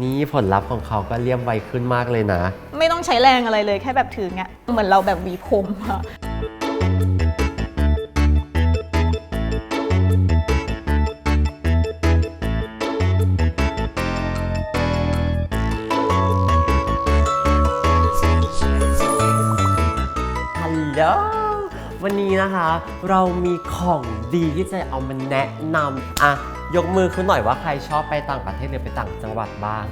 นี่ผลลัพธ์ของเขาก็เรียบไวขึ้นมากเลยนะ ไม่ต้องใช้แรงอะไรเลยแค่แบบถือเงี้ยเหมือนเราแบบหวีผมอะฮัลโหล วันนี้นะคะ เรามีของดีที่จะเอามาแนะนำอะ ยกมือขึ้นหน่อยว่าใครชอบไปต่างประเทศหรือไปต่างจังหวัดบ้าง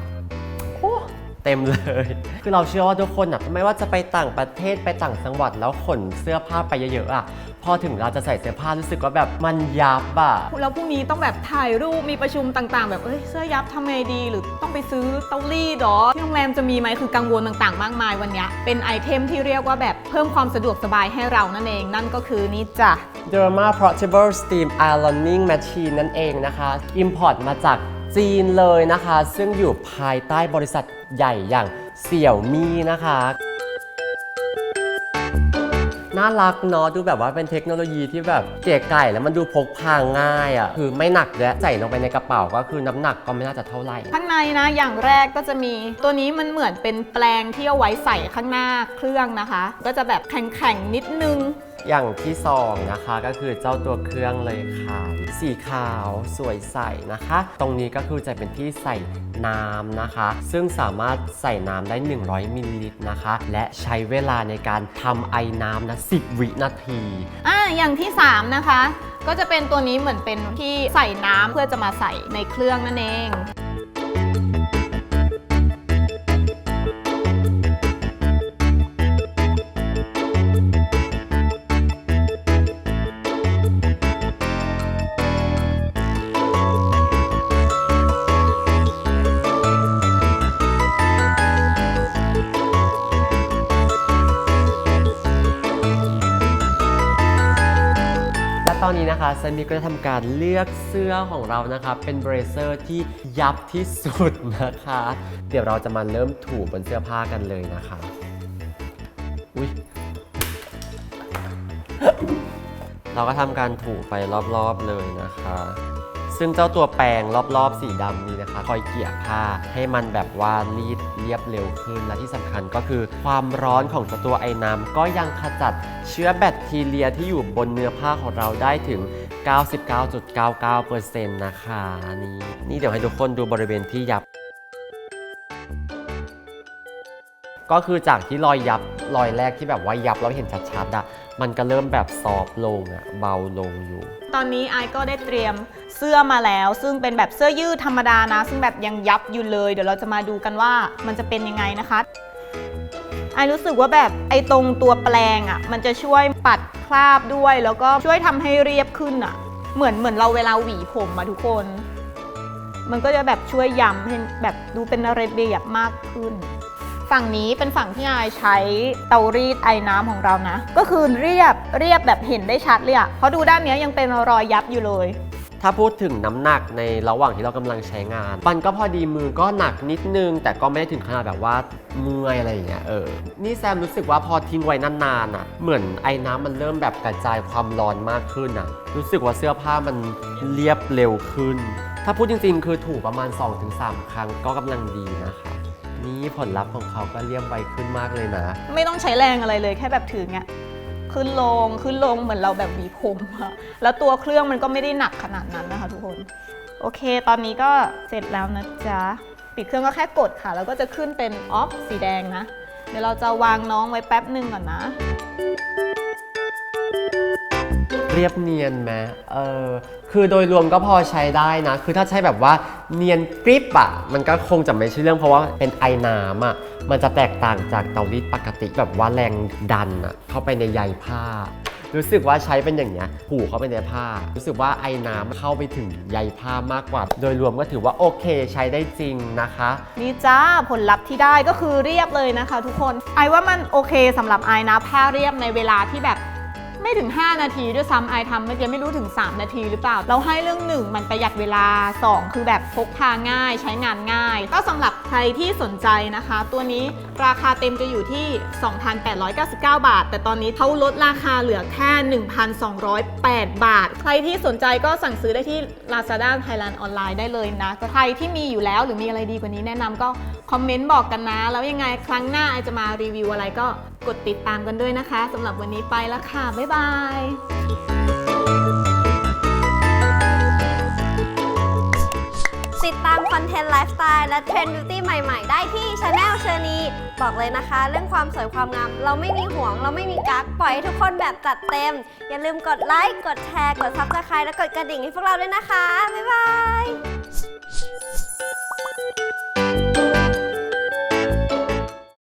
เต็มเลย คือเราเชื่อว่าทุกคนอะไม่ว่าจะไปต่างประเทศไปต่างจังหวัดแล้วขนเสื้อผ้าไปเยอะๆอะ พอถึงเราจะใส่เสื้อผ้ารู้สึกว่าแบบมันยับอะ แล้วพรุ่งนี้ต้องแบบถ่ายรูปมีประชุมต่างๆ แบบเอ้ยเสื้อยับทำไงดี หรือต้องไปซื้อเตารีดเหรอที่โรงแรมจะมีไหมคือกังวลต่างๆ มากมายวันเนี้ยเป็นไอเทมที่เรียกว่าแบบเพิ่มความสะดวกสบายให้เรานั่นเอง นั่นก็คือนี่จ้ะ Derma Portable Steam Ironing Machine นั่นเองนะคะ Import มาจาก จีนเลยนะคะ ซึ่งอยู่ภายใต้บริษัทใหญ่อย่างเสี่ยวมี่นะคะน่ารักเนาะดูแบบว่าเป็นเทคโนโลยีที่แบบเก๋ไก่แล้วมันดูพกพาง่ายอะ่ะคือไม่หนักและใส่ลงไปในกระเป๋าก็คือน้ำหนักก็ไม่น่าจะเท่าไหร่ ข้างในนะอย่างแรกก็จะมีตัวนี้มันเหมือนเป็นแปลงที่เอาไว้ใส่ข้างหน้าเครื่องนะคะ ก็จะแบบแข็งๆนิดนึง อย่างที่สองนะคะก็คือเจ้าตัวเครื่องเลยค่ะ สีขาวสวยใสนะคะ ตรงนี้ก็คือจะเป็นที่ใส่น้ำนะคะ ซึ่งสามารถใส่น้ำได้ 100มิลลิลิตรนะคะ และใช้เวลาในการทำไอ้น้ำนะ10 วินาทีอะอย่างที่ 3 นะคะ ก็จะเป็นตัวนี้เหมือนเป็นที่ใส่น้ำเพื่อจะมาใส่ในเครื่องนั่นเอง อนนี้นะคะซันมีก็จะทำการเลือกเสื้อของเรานะคะ เป็นเบรเซอร์ที่ยับที่สุดนะคะ เดี๋ยวเราจะมาเริ่มถูบนเสื้อผ้ากันเลยนะคะ อุ้ยเราก็ทำการถูไปรอบๆเลยนะคะ ซึ่งเจ้าตัวแปรงรอบๆ สีดำนี้นะคะ คอยเกี่ยผ้าให้มันแบบว่ารีดเรียบเร็วขึ้นและที่สำคัญก็คือ ความร้อนของเจ้าตัวไอ้น้ำก็ยังขจัดเชื้อแบคทีเรียที่อยู่บนเนื้อผ้าของเราได้ถึง 99.99%นะคะนี่นี่เดี๋ยวให้ทุกคนดูบริเวณที่ยับ ก็คือจากที่รอยยับรอยแรกที่แบบว่ายับแล้วเห็นชัดๆอะมันก็เริ่มแบบซอฟลงอะเบาลงอยู่ ตอนนี้ไอก็ได้เตรียมเสื้อมาแล้ว ซึ่งเป็นแบบเสื้อยืดธรรมดานะ ซึ่งแบบยังยับอยู่เลย เดี๋ยวเราจะมาดูกันว่ามันจะเป็นยังไงนะคะไอรู้สึกว่าแบบไอตรงตัวแปลงอะ่ะ มันจะช่วยปัดคราบด้วย แล้วก็ช่วยทำให้เรียบขึ้นอะ่ะ เหมือนเหมือนเราเวลาหวีผมมาทุกคน มันก็จะแบบช่วยย้ำให้แบบดูเป็นระเบียบมากขึ้น ฝั่งนี้เป็นฝั่งที่ไอายใช้เตารีดไอ้น้ำของเรานะ ก็คือเรียบเรียบแบบเห็นได้ชัดเลยอะเพราะดูด้านเนี้ยยังเป็นรอยยับอยู่เลยถ้าพูดถึงน้ำหนักในระหว่างที่เรากำลังใช้งานมันก็พอดีมือก็หนักนิดนึง แต่ก็ไม่ได้ถึงขนาดแบบว่าเมื่อยอะไรอย่างเงี้ยเออ นี่แซมรู้สึกว่าพอทิ้งไว้นานๆอะ เหมือนไอ้น้ำมันเริ่มแบบกระจายความร้อนมากขึ้นอะ รู้สึกว่าเสื้อผ้ามันเรียบเร็วขึ้น ถ้าพูดจริงๆ คือถูประมาณ 2-3 ครั้งก็กำลังดีนะคะ นี่ผลลัพธ์ของเขาก็เรียบไวขึ้นมากเลยนะ ไม่ต้องใช้แรงอะไรเลยแค่แบบถือเงี้ยขึ้นลงขึ้นลงเหมือนเราแบบหวีผมอะแล้วตัวเครื่องมันก็ไม่ได้หนักขนาดนั้นนะคะทุกคน โอเค ตอนนี้ก็เสร็จแล้วนะจ๊ะ ปิดเครื่องก็แค่กดค่ะ แล้วก็จะขึ้นเป็นออฟสีแดงนะ เดี๋ยวเราจะวางน้องไว้แป๊บหนึ่งก่อนนะ เรียบเนียนไหมเออคือโดยรวมก็พอใช้ได้นะ คือถ้าใช้แบบว่าเนียนกริบอะมันก็คงจะไม่ใช่เรื่องเพราะว่าเป็นไอน้ำอะมันจะแตกต่างจากเตารีดปกติแบบว่าแรงดันอะเข้าไปในใยผ้า รู้สึกว่าใช้เป็นอย่างเงี้ยผูกเข้าไปในผ้า รู้สึกว่าไอน้ำเข้าไปถึงใยผ้ามากกว่า โดยรวมก็ถือว่าโอเคใช้ได้จริงนะคะ นี่จ้าผลลัพธ์ที่ได้ก็คือเรียบเลยนะคะ ทุกคนไอว่ามันโอเคสำหรับไอนะผ้าเรียบในเวลาที่แบบ ไม่ถึง 5 นาทีด้วยซ้ำไอทำเมื่อกี้ไม่รู้ถึง 3 นาทีหรือเปล่า เราให้เรื่อง 1 มันประหยัดเวลา 2 คือแบบพกพาง่ายใช้งานง่าย ก็สำหรับใครที่สนใจนะคะ ตัวนี้ราคาเต็มจะอยู่ที่ 2,899 บาท แต่ตอนนี้เขาลดราคาเหลือแค่ 1,208 บาท ใครที่สนใจก็สั่งซื้อได้ที่ Lazada Thailand ออนไลน์ได้เลยนะแต่ใครที่มีอยู่แล้วหรือมีอะไรดีกว่านี้แนะนำก็ คอมเมนต์บอกกันนะ แล้วยังไงครั้งหน้าไอจะมารีวิวอะไรก็กดติดตามกันด้วยนะคะสำหรับวันนี้ไปแล้วค่ะ บ๊ายบายติดตามคอนเทนต์ไลฟ์สไตล์และเทรนด์บิวตี้ใหม่ๆ ได้ที่ช anel เชอร์นีบอกเลยนะคะ เรื่องความสวยความงาม เราไม่มีห่วง เราไม่มีกักปล่อยให้ทุกคนแบบจัดเต็ม อย่าลืมกดไลค์ กดแชร์ กด subscribe และกดกระดิ่งให้พวกเราด้วยนะคะ บ๊ายบาย